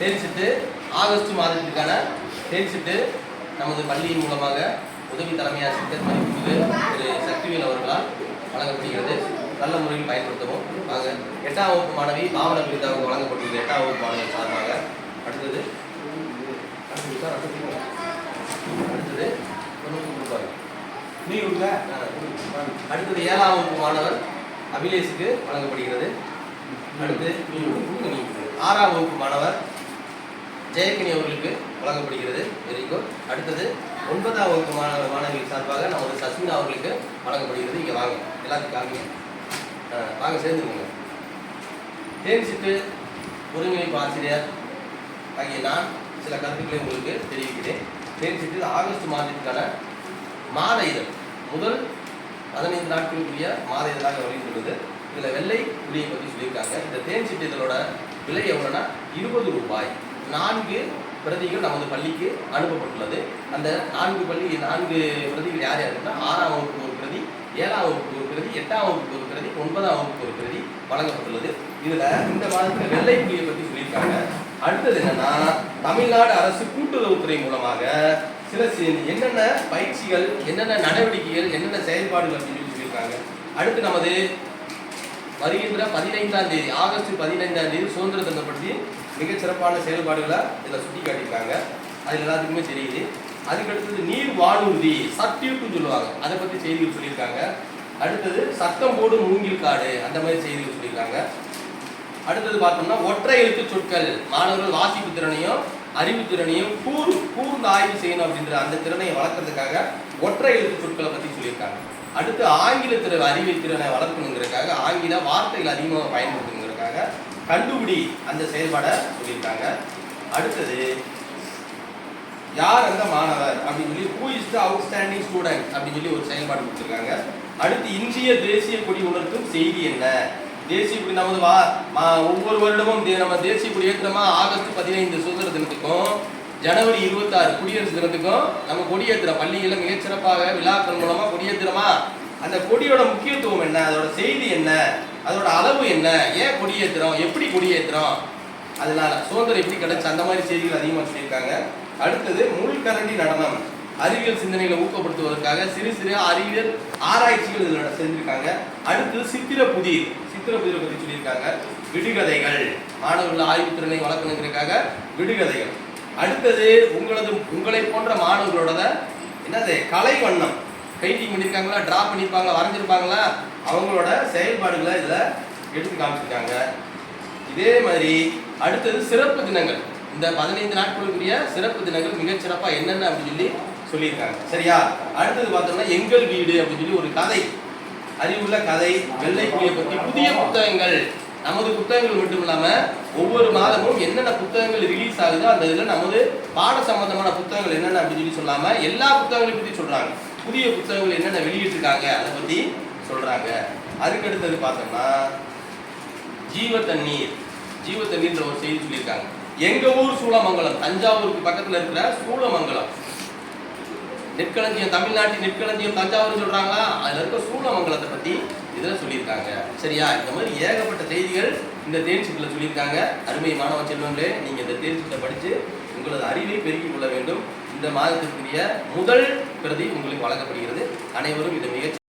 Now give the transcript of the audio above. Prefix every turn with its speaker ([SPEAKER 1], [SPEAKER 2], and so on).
[SPEAKER 1] தேர்ச்சிட்டு August மாதத்திற்கான தேர்ச்சிட்டு நமது பள்ளியின் மூலமாக உதவி தலைமை ஆசிரியர் மதிப்புமிகு திரு சக்திவேல் அவர்களால் வழங்கப்படுகிறது. நல்ல முறையில் பயன்படுத்தவும். வாங்க எட்டாம் வகுப்பு மாணவி பாவன பிரிதாவுக்கு வழங்கப்பட்டுள்ளது எட்டாம் வகுப்பு மாணவி சார்பாக அடுத்தது அடுத்தது அடுத்தது ஏழாம் வகுப்பு மாணவர் அபிலேஷுக்கு வழங்கப்படுகிறது. அடுத்து ஆறாம் வகுப்பு மாணவர் ஜெயக்கனி அவர்களுக்கு வழங்கப்படுகிறது. வெரி குட் அடுத்தது ஒன்பதாம் வகுப்பு மாணவர் மாணவிகள் சார்பாக நமது சஸ்மினா அவர்களுக்கு வழங்கப்படுகிறது. இங்கே வாங்க. எல்லாத்துக்கும் காமிங்க. வாங்க சேர்ந்துக்கோங்க தேர்ச்சிட்டு ஒருங்கிணைப்பு ஆசிரியர் ஆகிய நான் சில கருத்துக்களை உங்களுக்கு தெரிவிக்கிறேன். தேர்ச்சிட்டு ஆகஸ்ட் மாதத்திற்கான மாத இதழ். முதல் பதினைந்து நாட்களுக்குரிய மாத இதழாக வருகின்றது இதில் வெள்ளை குடியை பற்றி சொல்லியிருக்காங்க. இந்த தேன் சிட்டு இதழோட விலை எவ்வளோன்னா இருபது ரூபாய். நான்கு பிரதிகள் நமது பள்ளிக்கு அனுப்பப்பட்டுள்ளது. அந்த நான்கு பள்ளி நான்கு பிரதிகள் யார் யாருன்னா ஆறாம் வகுப்பு ஒரு பிரதி ஏழாம் வகுப்பு ஒரு பிரதி எட்டாம் வகுப்பு ஒரு பிரதி ஒன்பதாம் வகுப்பு ஒரு பிரதி வழங்கப்பட்டுள்ளது. இதில் இந்த மாதத்தில் வெள்ளை புலியை பற்றி சொல்லியிருக்காங்க. அடுத்தது என்னன்னா தமிழ்நாடு அரசு கூட்டுறவுத்துறை மூலமாக சில என்னென்ன பயிற்சிகள் என்னென்ன நடவடிக்கைகள் என்னென்ன செயல்பாடுகள் அப்படின்னு சொல்லி சொல்லியிருக்காங்க. அடுத்து நமது வருகின்ற பதினைந்தாம் தேதி ஆகஸ்ட் பதினைந்தாம் தேதி சுதந்திர தினம் பற்றி மிகச்சிறப்பான செயல்பாடுகளை இதில் சுட்டி காட்டியிருக்காங்க. அது எல்லாத்துக்குமே தெரியுது. அதுக்கடுத்தது நீர் வானூர்தி சட்டியூட்னு சொல்லுவாங்க. அதை பற்றி செய்திகள் சொல்லியிருக்காங்க. அடுத்தது சத்தம் போடும் மூங்கில் காடு அந்த மாதிரி செய்திகள் சொல்லியிருக்காங்க. அடுத்தது பார்த்தோம்னா ஒற்றை எழுத்து சொற்கள் மாணவர்கள் வாசிப்பு திறனையும் அறிவு திறனையும் கூர் கூர்ந்து ஆய்வு செய்யணும் அப்படின்ற அந்த திறனை வளர்க்கறதுக்காக ஒற்றை எழுத்து சொற்களை பற்றி சொல்லியிருக்காங்க. அடுத்து ஆங்கில திற அறிவு திறனை வளர்க்கணுங்கிறதுக்காக ஆங்கில வார்த்தைகள் அதிகமாக சொல்லியிருக்காங்க. கண்டுபிடி அந்த செயல்பாடை சொல்லியிருக்காங்க. அடுத்தது யார் அந்த மாணவர் அப்படின்னு சொல்லி who is the outstanding student அப்படின்னு சொல்லி ஒரு செயல்பாடு கொடுத்துருக்காங்க. அடுத்து இந்திய தேசிய கொடி உணர்த்தும் செய்தி என்ன? தேசிய கொடி நமது வா ஒவ்வொரு வருடமும் நம்ம தேசிய கொடி ஏற்றுறோமா ஆகஸ்ட் பதினைந்து சுதந்திர தினத்துக்கும் ஜனவரி இருபத்தாறு குடியரசு தினத்துக்கும் நம்ம கொடியேற்றுற பள்ளிகளில் மிகச்சிறப்பாக விழாக்கள் மூலமாக கொடியேற்றுறோமா அந்த கொடியோட முக்கியத்துவம் என்ன? அதோட செய்தி என்ன? அதோட அளவு என்ன? ஏன் கொடியேற்றுறோம் எப்படி கொடியேற்றுறோம் அதனால சுதந்திரம் எப்படி கிடைச்சு அந்த மாதிரி செய்திகள் அதிகமாக சொல்லியிருக்காங்க. அடுத்தது முள்கரண்டி நடனம். அறிவியல் சிந்தனைகளை ஊக்கப்படுத்துவதற்காக சிறு சிறு அறிவியல் ஆராய்ச்சிகள் இதில் செஞ்சிருக்காங்க. அடுத்து சித்திர புதிர். சித்திர புதிரை பற்றி சொல்லியிருக்காங்க. விடுகதைகள். மாணவர்கள் ஆய்வுத்திறனை வளர்க்கணுங்கிறதுக்காக விடுகதைகள். அடுத்தது உங்களது உங்களை போன்ற மாணவர்களோட என்னது? கலை வண்ணம் பெயிண்டிங் பண்ணியிருக்காங்களா ட்ரா பண்ணியிருப்பாங்களா வரைஞ்சிருப்பாங்களா அவங்களோட செயல்பாடுகளை இதில் எடுத்து காமிச்சிருக்காங்க. இதே மாதிரி அடுத்தது சிறப்பு தினங்கள். இந்த பதினைந்து நாட்களுக்குரிய சிறப்பு தினங்கள் மிகச்சிறப்பாக என்னென்ன அப்படின்னு சொல்லி சொல்லியிருக்காங்க. சரியா? அடுத்தது பார்த்தோம்னா எங்கள் வீடு அப்படின்னு சொல்லி ஒரு கதை. அறிவுள்ள கதை வெள்ளை புலியை பற்றி புதிய புத்தகங்கள். நமது புத்தகங்கள் மட்டும் இல்லாமல் ஒவ்வொரு மாதமும் என்னென்ன புத்தகங்கள் ரிலீஸ் ஆகுதோ அந்த இதில் நமது பாட சம்பந்தமான புத்தகங்கள் என்னென்ன அப்படின்னு சொல்லி சொல்லாமல் எல்லா புத்தகங்களையும் பற்றி சொல்கிறாங்க புதிய புத்தகங்கள் என்னென்ன வெளியிட்டிருக்காங்க அதை பத்தி சொல்றாங்க. அதுக்கு அடுத்தது பார்த்தோம்னா ஜீவ தண்ணீர் ஜீவ தண்ணீர்ன்ற ஒரு செய்தி சொல்லியிருக்காங்க. எங்க ஊர் சூளமங்கலம் தஞ்சாவூருக்கு பக்கத்துல இருக்கிற சூளமங்கலம். நெற்களஞ்சியம் தமிழ்நாட்டின் நெற்களஞ்சியம் தஞ்சாவூர் சொல்றாங்களா? அதுல இருக்க சூளமங்கலத்தை பத்தி இதுல சொல்லியிருக்காங்க. சரியா? இந்த மாதிரி ஏகப்பட்ட செய்திகள் இந்த தேர்ச்சிகளை சொல்லியிருக்காங்க. அருமை மாணவ செல்வங்களே நீங்க இந்த தேர்ச்சிகளை படிச்சு உங்களது அறிவை பெருக்கிக் கொள்ள வேண்டும். இந்த மாதத்திற்குரிய முதல் பிரதி உங்களுக்கு வழங்கப்படுகிறது. அனைவரும் இதை மிக